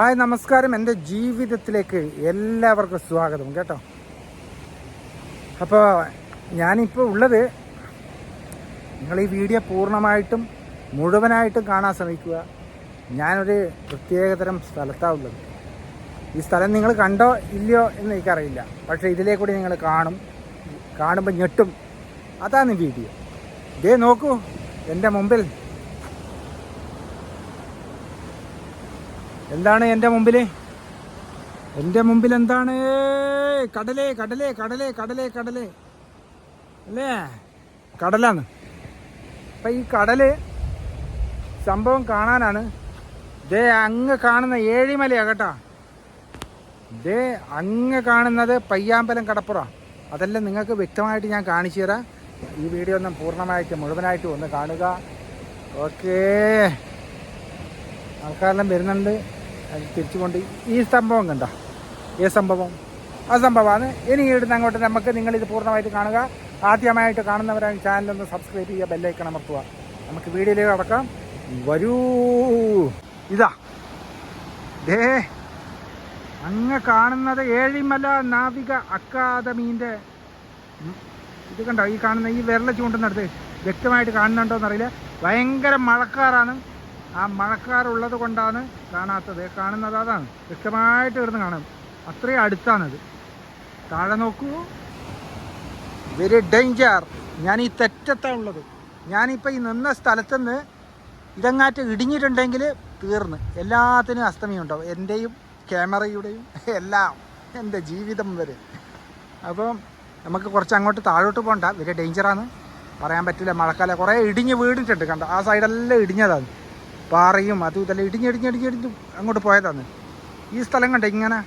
Hi നമസ്കാരം. എന്റെ ജീവിതത്തിലേക്ക് എല്ലാവർക്കും സ്വാഗതം കേട്ടോ. അപ്പോൾ ഞാനിപ്പോൾ ഉള്ളത് നിങ്ങൾ ഈ വീഡിയോ പൂർണമായിട്ടും മുഴുവനായിട്ടും കാണാൻ ശ്രമിക്കുക. ഞാനൊരു പ്രത്യേകതരം സ്ഥലത്താണ് ഉള്ളത്. ഈ സ്ഥലം നിങ്ങൾ കണ്ടോ ഇല്ലയോ എന്ന് എനിക്കറിയില്ല. പക്ഷേ ഇതിലേ കൂടി നിങ്ങൾ കാണും കാണുമ്പോൾ ഞെട്ടും. അതാണ് വീഡിയോ. ഇതേ നോക്കൂ എന്റെ മുമ്പിൽ എന്താണ് എന്റെ മുമ്പിൽ? എന്റെ മുമ്പിൽ എന്താണ്? കടലേ കടലേ കടലേ കടലേ കടലേ. അല്ലേ? കടലാണ്. അപ്പം ഈ കടൽ സംഭവം കാണാനാണ്. ദേ അങ്ങ് കാണുന്ന ഏഴിമലയാ കേട്ടോ. ദേ അങ്ങ് കാണുന്നത് പയ്യാമ്പലം കടപ്പുറ. അതെല്ലാം നിങ്ങൾക്ക് വ്യക്തമായിട്ട് ഞാൻ കാണിച്ചു തരാം. ഈ വീഡിയോ ഒന്ന് പൂർണമായിട്ട് മുഴുവനായിട്ട് ഒന്ന് കാണുക. ഓക്കേ. ആൾക്കാരെല്ലാം വരുന്നുണ്ട്. അത് തിരിച്ചുകൊണ്ട് ഈ സംഭവം കണ്ട. ഈ സംഭവം? ആ സംഭവമാണ്. ഇനി ഇവിടുന്ന് അങ്ങോട്ട് നമുക്ക് നിങ്ങളിത് പൂർണമായിട്ട് കാണുക. ആദ്യമായിട്ട് കാണുന്നവരാണ് ചാനലൊന്ന് സബ്സ്ക്രൈബ് ചെയ്യുക ബെല്ലൈക്കൺ അമർത്തുക. നമുക്ക് വീഡിയോയിലേക്ക് അടക്കാം വരൂ. ഇതാ. ദേ. അങ്ങ് കാണുന്നത് ഏഴിമല നാവിക അക്കാദമീന്റെ ഇത് കണ്ടോ? ഈ കാണുന്ന ഈ വിരല ചൂണ്ടുന്നിടത്ത് വ്യക്തമായിട്ട് കാണുന്നുണ്ടോ എന്നറിയില്ല ഭയങ്കര മഴക്കാറാണ്. ആ മഴക്കാറുള്ളത് കൊണ്ടാണ് കാണാത്തത്. കാണുന്നത് അതാണ്. വ്യക്തമായിട്ട് ഇവിടുന്ന് കാണാം. അത്രയും അടുത്താണത്. താഴെ നോക്കൂ. വെരി ഡേഞ്ചർ ഞാൻ ഈ തെറ്റത്താണ് ഉള്ളത്. ഞാനിപ്പോൾ ഈ നിന്ന സ്ഥലത്തു നിന്ന് ഇതങ്ങാറ്റ് ഇടിഞ്ഞിട്ടുണ്ടെങ്കിൽ തീർന്ന്. എല്ലാത്തിനും അസ്തമയം ഉണ്ടാവും എന്റെയും ക്യാമറയുടെയും എല്ലാം എന്റെ ജീവിതം വരെ. അപ്പം നമുക്ക് കുറച്ച് അങ്ങോട്ട് താഴോട്ട് പോകണ്ട വലിയ ഡേഞ്ചറാണ് പറയാൻ പറ്റില്ല. മഴക്കാലം കുറേ ഇടിഞ്ഞ് വീണിട്ടുണ്ട്. കണ്ട? ആ സൈഡെല്ലാം ഇടിഞ്ഞതാണ്. പാറയും അതും ഇതെല്ലാം ഇടിഞ്ഞിടിഞ്ഞിടിഞ്ഞിടിഞ്ഞ് അങ്ങോട്ട് പോയതാണ്. ഈ സ്ഥലം കണ്ട ഇങ്ങനെ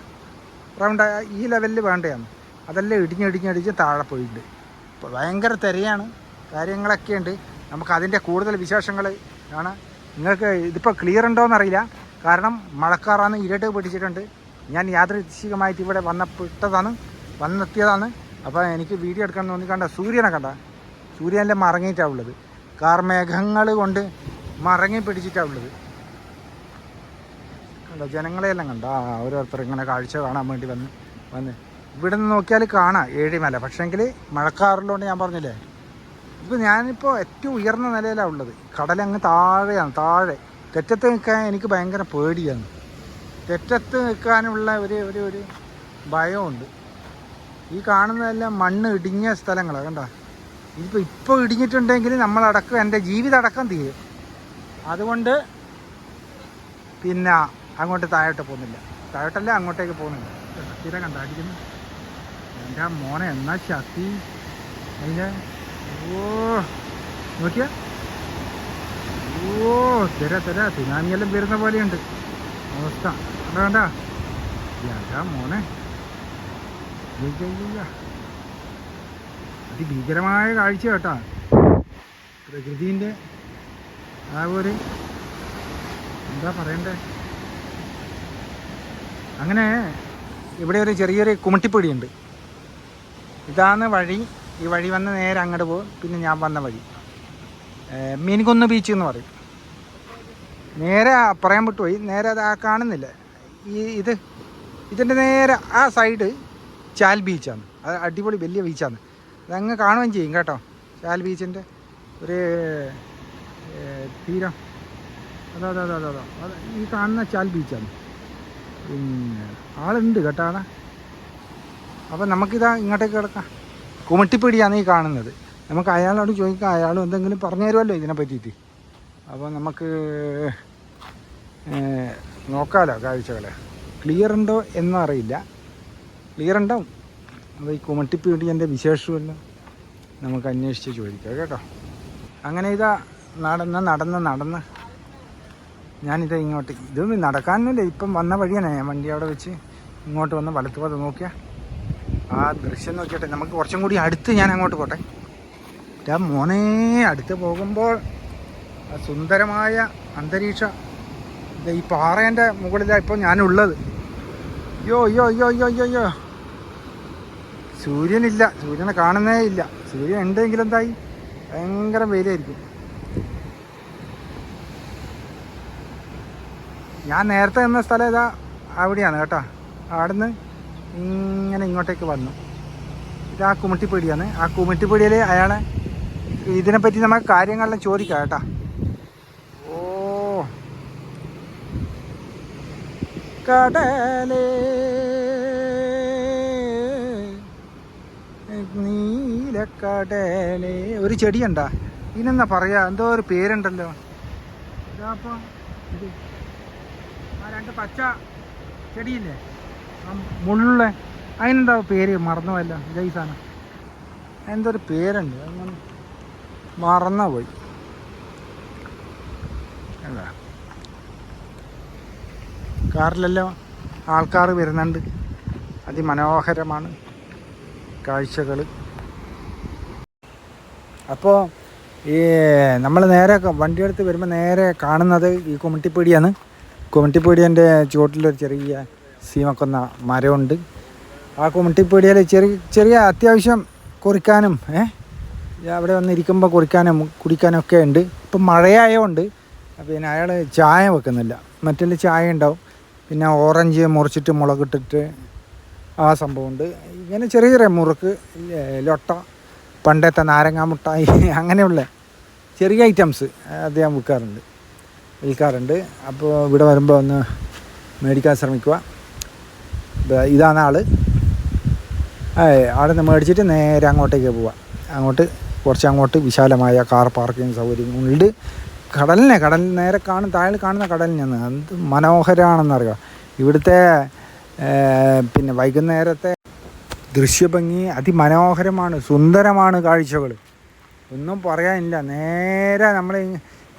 റൗണ്ട് ഈ ലെവലിൽ വേണ്ടതാണ്. അതെല്ലാം ഇടിഞ്ഞിടിഞ്ഞിടിഞ്ഞ് താഴെ പോയിട്ടുണ്ട്. ഇപ്പോൾ ഭയങ്കര തിരയാണ്. കാര്യങ്ങളൊക്കെ ഉണ്ട്. നമുക്ക് അതിന്റെ കൂടുതൽ വിശേഷങ്ങൾ ആണ് നിങ്ങൾക്ക് ഇതിപ്പോൾ ക്ലിയർ ഉണ്ടോ എന്നറിയില്ല കാരണം മഴക്കാറാണ് ഇരുട്ട് പിടിച്ചിട്ടുണ്ട്. ഞാൻ യാദൃശികമായിട്ട് ഇവിടെ വന്നപ്പെട്ടതാണ് വന്നെത്തിയതാണ്. അപ്പോൾ എനിക്ക് വീഡിയോ എടുക്കാൻ തോന്നി കണ്ട സൂര്യനെ കണ്ട. സൂര്യനെല്ലാം മറങ്ങിയിട്ടാണ് ഉള്ളത്. കാർമേഘങ്ങൾ കൊണ്ട് മറങ്ങി പിടിച്ചിട്ടാണ് ഉള്ളത്. കണ്ടോ ജനങ്ങളെയെല്ലാം കണ്ടോ? ആ ഓരോരുത്തർ ഇങ്ങനെ കാഴ്ച കാണാൻ വേണ്ടി വന്ന് വന്ന്. ഇവിടെ നിന്ന് നോക്കിയാൽ കാണാം ഏഴിമല. പക്ഷേങ്കിൽ മഴക്കാറുള്ളതുകൊണ്ട് ഞാൻ പറഞ്ഞില്ലേ ഇപ്പോൾ ഞാനിപ്പോൾ ഏറ്റവും ഉയർന്ന നിലയിലാണ് ഉള്ളത്. കടലങ്ങ് താഴെയാണ് താഴെ. തെറ്റത്ത് നിൽക്കാൻ എനിക്ക് ഭയങ്കര പേടിയാണ്. തെറ്റത്ത് നിൽക്കാനുള്ള ഒരു ഒരു ഒരു ഭയമുണ്ട് ഈ കാണുന്നതെല്ലാം മണ്ണ് ഇടിഞ്ഞ സ്ഥലങ്ങളാണ് കണ്ട? ഇതിപ്പോൾ ഇപ്പോൾ ഇടിഞ്ഞിട്ടുണ്ടെങ്കിൽ നമ്മളടക്കം എന്റെ ജീവിതം അടക്കം തീരും. അതുകൊണ്ട് പിന്നെ അങ്ങോട്ട് താഴോട്ട് പോകുന്നില്ല. താഴോട്ടല്ല അങ്ങോട്ടേക്ക് പോകുന്നില്ല. സ്ഥിരം കണ്ട എന്റെ മോനെ എന്നാ ശക്തി? അതിന്റെ ഓ നോക്കിയ? ഓ തരാ തരാ സുനാമിയെല്ലാം വരുന്ന പോലെയുണ്ട്. അവസ്ഥ. കണ്ട കണ്ട? എന്റെ മോനെ. അതിഭീകരമായ കാഴ്ച കേട്ടാ. പ്രകൃതിന്റെ ആ എന്താ പറയണ്ടേ? അങ്ങനെ ഇവിടെ ഒരു ചെറിയൊരു കുമിട്ടിപ്പൊടിയുണ്ട്. ഇതാണ് വഴി. ഈ വഴി വന്ന് നേരെ അങ്ങോട്ട് പോകും. പിന്നെ ഞാൻ വന്ന വഴി. മീൻകുന്ന് ബീച്ച് എന്ന് പറയും. നേരെ പറയാൻ വിട്ടുപോയി. നേരെ അത് ആ കാണുന്നില്ല. ഈ ഇത് ഇതിന്റെ നേരെ ആ സൈഡ് ചാൽ ബീച്ചാണ് അത് അടിപൊളി വലിയ ബീച്ചാണ് അതങ്ങ് കാണുകയും ചെയ്യും കേട്ടോ. ചാൽ ബീച്ചിന്റെ ഒരു തീരം. അതാ അതാ അതാ അതാ അത്. ഈ കാണുന്ന ചാൽ ബീച്ചാണ്. പിന്നെ ആളുണ്ട് കേട്ടോ ആടെ അപ്പം നമുക്കിതാ ഇങ്ങോട്ടേക്ക് കിടക്കാം. കുമട്ടിപ്പിടിയാണ് ഈ കാണുന്നത്. നമുക്ക് അയാളോട് ചോദിക്കാം അയാൾ എന്തെങ്കിലും പറഞ്ഞു തരുമല്ലോ ഇതിനെ പറ്റിയിട്ട്. അപ്പോൾ നമുക്ക് നോക്കാമല്ലോ കാഴ്ചകളെ. ക്ലിയർ ഉണ്ടോ എന്നും അറിയില്ല. ക്ലിയർ ഉണ്ടാവും അപ്പോൾ ഈ കുമട്ടിപ്പിടിയന്റെ വിശേഷമല്ലോ. നമുക്ക് അന്വേഷിച്ച് ചോദിക്കാം കേട്ടോ. അങ്ങനെ ഇതാ നടന്ന് നടന്ന് നടന്ന്. ഞാനിത് ഇങ്ങോട്ട്. ഇതൊന്നും നടക്കാനൊന്നുമില്ല. ഇപ്പം വന്ന വഴിയാണ് ഞാൻ വണ്ടി അവിടെ വെച്ച് ഇങ്ങോട്ട് വന്ന് വലത്ത് പോകാതെ നോക്കിയാൽ ആ ദൃശ്യം നോക്കിയിട്ട് നമുക്ക് കുറച്ചും കൂടി അടുത്ത് ഞാൻ അങ്ങോട്ട് പോട്ടെ. ആ മോനെ അടുത്ത് പോകുമ്പോൾ സുന്ദരമായ അന്തരീക്ഷ. ഈ പാറേന്റെ മുകളിലാണ് ഇപ്പോൾ ഞാനുള്ളത്. അയ്യോ അയ്യോ അയ്യോ അയ്യോ അയ്യോ അയ്യോ. സൂര്യനില്ല. സൂര്യനെ കാണുന്നേ ഇല്ല. സൂര്യൻ ഉണ്ടെങ്കിൽ എന്തായി? ഭയങ്കര വെയിലായിരിക്കും. ഞാൻ നേരത്തെ നിന്ന സ്ഥലം ഏതാ അവിടെയാണ് കേട്ടോ. അവിടുന്ന് ഇങ്ങനെ ഇങ്ങോട്ടേക്ക് വന്നു. ഇത് ആ കുമിട്ടിപ്പീടിയാണ്. ആ കുമിട്ടിപ്പീടിയിൽ അയാളെ ഇതിനെപ്പറ്റി നമുക്ക് കാര്യങ്ങളെല്ലാം ചോദിക്കാം കേട്ടാ. ഓ. കടലേ. നീലക്കടലേ ഒരു ചെടിയുണ്ടാ. ഇതിനെന്നാ പറയാ? എന്തോ ഒരു പേരുണ്ടല്ലോ. ഇതാപ്പോ ഇത്. രണ്ട് പച്ച ചെടിയില്ലേ? മുള്ള. അതിനെന്താ പേര്? മറന്നുപോയല്ല എന്തോ ഒരു പേരുണ്ട്? അങ്ങനെ മറന്നാ പോയി. അല്ല കാറിലെല്ലാം ആൾക്കാർ വരുന്നുണ്ട്. അതിമനോഹരമാണ് കാഴ്ചകൾ. അപ്പോൾ ഈ നമ്മൾ നേരെ വണ്ടിയെടുത്ത് വരുമ്പോൾ നേരെ കാണുന്നത് ഈ കുമിട്ടിപ്പീടിയാണ്. കുമിട്ടിപ്പീടിയന്റെ ചുവട്ടിലൊരു ചെറിയ സീമക്കൊന്ന മരമുണ്ട്. ആ കുമിട്ടിപ്പീടിയയിൽ ചെറിയ ചെറിയ അത്യാവശ്യം കുറിക്കാനും ഏ? അവിടെ വന്നിരിക്കുമ്പോൾ കുറിക്കാനും കുടിക്കാനും ഒക്കെ ഉണ്ട്. ഇപ്പം മഴയായതുകൊണ്ട് പിന്നെ അയാൾ ചായ വെക്കുന്നില്ല. മറ്റേ ചായ ഉണ്ടാവും. പിന്നെ ഓറഞ്ച് മുറിച്ചിട്ട് മുളകിട്ടിട്ട് ആ സംഭവമുണ്ട്. ഇങ്ങനെ ചെറിയ ചെറിയ മുറുക്ക് ലൊട്ട പണ്ടത്തെ നാരങ്ങാ മുട്ടായി അങ്ങനെയുള്ള ചെറിയ ഐറ്റംസ് അദ്ദേഹം വിൽക്കാറുണ്ട്. വിൽക്കാറുണ്ട്. അപ്പോൾ ഇവിടെ വരുമ്പോൾ ഒന്ന് മേടിക്കാൻ ശ്രമിക്കുക ഇതാണ് ഏയ് അവിടെ നിന്ന് മേടിച്ചിട്ട് നേരെ അങ്ങോട്ടേക്ക് പോവാം. അങ്ങോട്ട് കുറച്ച് അങ്ങോട്ട് വിശാലമായ കാർ പാർക്കിംഗ് സൗകര്യങ്ങളുണ്ട്. കടലിനെ കടൽ നേരെ കാണും താഴെ കാണുന്ന കടലിനെന്ന്. എന്ത് മനോഹരമാണെന്നറിയാം ഇവിടുത്തെ പിന്നെ വൈകുന്നേരത്തെ ദൃശ്യഭംഗി അതിമനോഹരമാണ് സുന്ദരമാണ് കാഴ്ചകൾ ഒന്നും പറയാനില്ല. നേരെ നമ്മൾ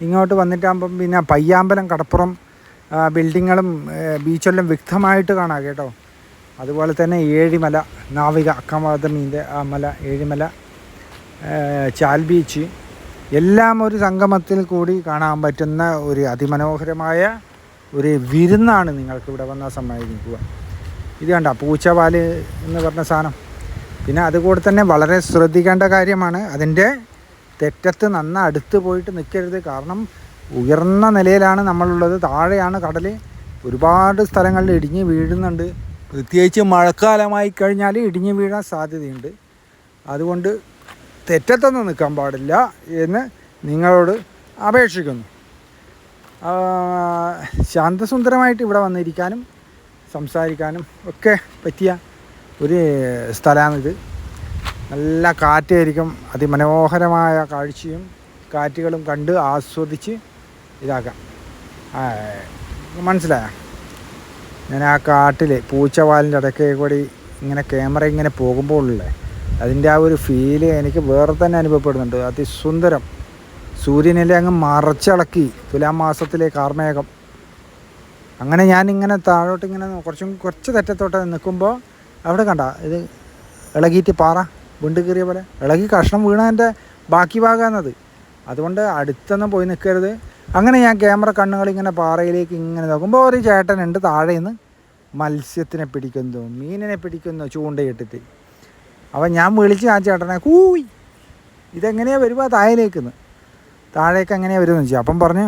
ഇങ്ങോട്ട് വന്നിട്ടാകുമ്പം പിന്നെ പയ്യാമ്പലം കടപ്പുറം ബിൽഡിങ്ങുകളും ബീച്ചെല്ലാം വ്യക്തമായിട്ട് കാണാം കേട്ടോ. അതുപോലെ തന്നെ ഏഴിമല നാവിക അക്കമാദമീന്റെ ആ മല ഏഴിമല ചാൽ ബീച്ച്. എല്ലാം ഒരു സംഗമത്തിൽ കൂടി കാണാൻ പറ്റുന്ന ഒരു അതിമനോഹരമായ ഒരു വിരുന്നാണ് നിങ്ങൾക്ക് ഇവിടെ വന്ന സമ്മാനിക്കുക. ഇത് കണ്ട പൂച്ചവാൽ എന്ന് പറഞ്ഞ സാധനം. പിന്നെ അതുകൂടെ തന്നെ വളരെ ശ്രദ്ധിക്കേണ്ട കാര്യമാണ് അതിന്റെ തെറ്റത്ത് നന്ന അടുത്ത് പോയിട്ട് നിൽക്കരുത് കാരണം ഉയർന്ന നിലയിലാണ് നമ്മളുള്ളത്. താഴെയാണ് കടൽ ഒരുപാട് സ്ഥലങ്ങളിൽ ഇടിഞ്ഞ് വീഴുന്നുണ്ട്. പ്രത്യേകിച്ച് മഴക്കാലമായി കഴിഞ്ഞാൽ ഇടിഞ്ഞ് വീഴാൻ സാധ്യതയുണ്ട്. അതുകൊണ്ട് തെറ്റത്തൊന്നും നിൽക്കാൻ പാടില്ല എന്ന് നിങ്ങളോട് അപേക്ഷിക്കുന്നു. ശാന്തസുന്ദരമായിട്ട് ഇവിടെ വന്നിരിക്കാനും സംസാരിക്കാനും ഒക്കെ പറ്റിയ ഒരു സ്ഥലമാണിത്. നല്ല കാറ്റായിരിക്കും. അതിമനോഹരമായ കാഴ്ചയും കാറ്റുകളും കണ്ട് ആസ്വദിച്ച് ഇതാക്കാം. മനസ്സിലായ? ഞാൻ ആ കാട്ടിൽ പൂച്ചവാലിന്റെ ഇടയ്ക്ക് കൂടി ഇങ്ങനെ ക്യാമറ ഇങ്ങനെ പോകുമ്പോഴുള്ളേ അതിന്റെ ആ ഒരു ഫീൽ എനിക്ക് വേറെ തന്നെ അനുഭവപ്പെടുന്നുണ്ട്. അതിസുന്ദരം. സൂര്യനിലെ അങ്ങ് മറച്ചിളക്കി തുലാം മാസത്തിലെ കാർമേഘം. അങ്ങനെ ഞാനിങ്ങനെ താഴോട്ട് ഇങ്ങനെ കുറച്ചും കുറച്ച് തെറ്റത്തോട്ട് നിൽക്കുമ്പോൾ അവിടെ കണ്ട ഇത് ഇളകിയിട്ട് പാറ. വിണ്ട് കീറിയ പോലെ. ഇളകി കഷ്ണം വീണതിന്റെ ബാക്കി ഭാഗമാണത്. അതുകൊണ്ട് അടുത്തൊന്നും പോയി നിൽക്കരുത്. അങ്ങനെ ഞാൻ ക്യാമറ കണ്ണുകൾ ഇങ്ങനെ പാറയിലേക്ക് ഇങ്ങനെ നോക്കുമ്പോൾ ഒരു ചേട്ടനുണ്ട് താഴെ നിന്ന് മത്സ്യത്തിനെ പിടിക്കുന്നു മീനിനെ പിടിക്കുന്നു ചൂണ്ടയിട്ടിട്ട്. അപ്പം ഞാൻ വിളിച്ച് ആ ചേട്ടനെ കൂയി ഇതെങ്ങനെയാണ് വരുക നിന്ന് താഴേക്ക് എങ്ങനെയാണ് വരുമെന്ന് വെച്ചാൽ അപ്പം പറഞ്ഞു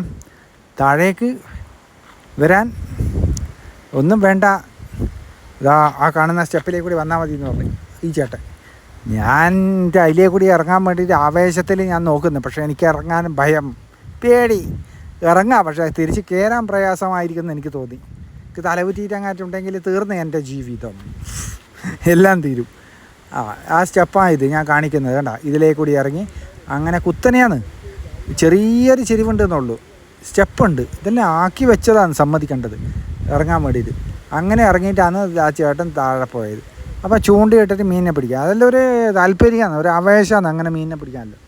താഴേക്ക് വരാൻ ഒന്നും വേണ്ട. ഇതാ ആ കാണുന്ന സ്റ്റെപ്പിലേക്ക് കൂടി വന്നാൽ മതി എന്ന് പറഞ്ഞു ഈ ചേട്ടൻ. ഞാൻ അതിലേ കൂടി ഇറങ്ങാൻ വേണ്ടിയിട്ട് ആവേശത്തിൽ ഞാൻ നോക്കുന്നു. പക്ഷേ എനിക്ക് ഇറങ്ങാൻ ഭയം പേടി. ഇറങ്ങാം പക്ഷേ തിരിച്ച് കയറാൻ പ്രയാസമായിരിക്കുമെന്ന് എനിക്ക് തോന്നി. എനിക്ക് തലകുറ്റിയിട്ടങ്ങാറ്റുണ്ടെങ്കിൽ തീർന്നു എന്റെ ജീവിതം. എല്ലാം തീരും. ആ ആ സ്റ്റെപ്പാണ് ഇത് ഞാൻ കാണിക്കുന്നത് കണ്ട? ഇതിലേ കൂടി ഇറങ്ങി. അങ്ങനെ കുത്തനെയാണ്. ചെറിയൊരു ചെരിവുണ്ട് എന്നുള്ളൂ സ്റ്റെപ്പുണ്ട്. ഇതെല്ലാം ആക്കി വെച്ചതാണ് സമ്മതിക്കേണ്ടത്. ഇറങ്ങാൻ വേണ്ടിയിട്ട്. അങ്ങനെ ഇറങ്ങിയിട്ടാണ് ആ ചേട്ടൻ താഴെ പോയത്. അപ്പോൾ ചൂണ്ടയിട്ടിട്ട് മീനിനെ പിടിക്കുക അതെല്ലാം ഒരു താല്പര്യമാണ് ഒരു ആവേശമാണ് അങ്ങനെ മീനിനെ പിടിക്കാനല്ലോ.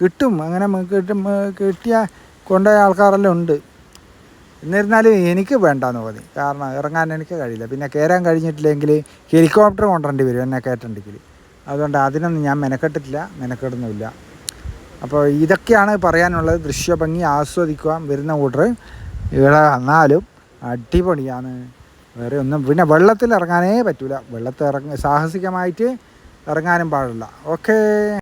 കിട്ടും അങ്ങനെ കിട്ടും കിട്ടിയ കൊണ്ടുപോയ ആൾക്കാരെല്ലാം ഉണ്ട്. എന്നിരുന്നാലും എനിക്ക് വേണ്ടാന്ന് തോന്നി. കാരണം ഇറങ്ങാൻ എനിക്ക് കഴിയില്ല. പിന്നെ കയറാൻ കഴിഞ്ഞിട്ടില്ലെങ്കിൽ ഹെലികോപ്റ്റർ കൊണ്ടുവരേണ്ടി വരും എന്നെ കയറ്റണ്ടെങ്കിൽ അതുകൊണ്ട് അതിനൊന്നും ഞാൻ മെനക്കെട്ടിട്ടില്ല മെനക്കെടുന്നുമില്ല. അപ്പോൾ ഇതൊക്കെയാണ് പറയാനുള്ളത്. ദൃശ്യഭംഗി ആസ്വദിക്കുക വരുന്ന കൂട്ടർ ഇവിടെ വന്നാലും അടിപൊളിയാണ്. വേറെ ഒന്നും പിന്നെ വെള്ളത്തിൽ ഇറങ്ങാനേ പറ്റൂല. വെള്ളത്തിൽ ഇറങ്ങ സാഹസികമായിട്ട് ഇറങ്ങാനും പാടില്ല. ഓക്കേ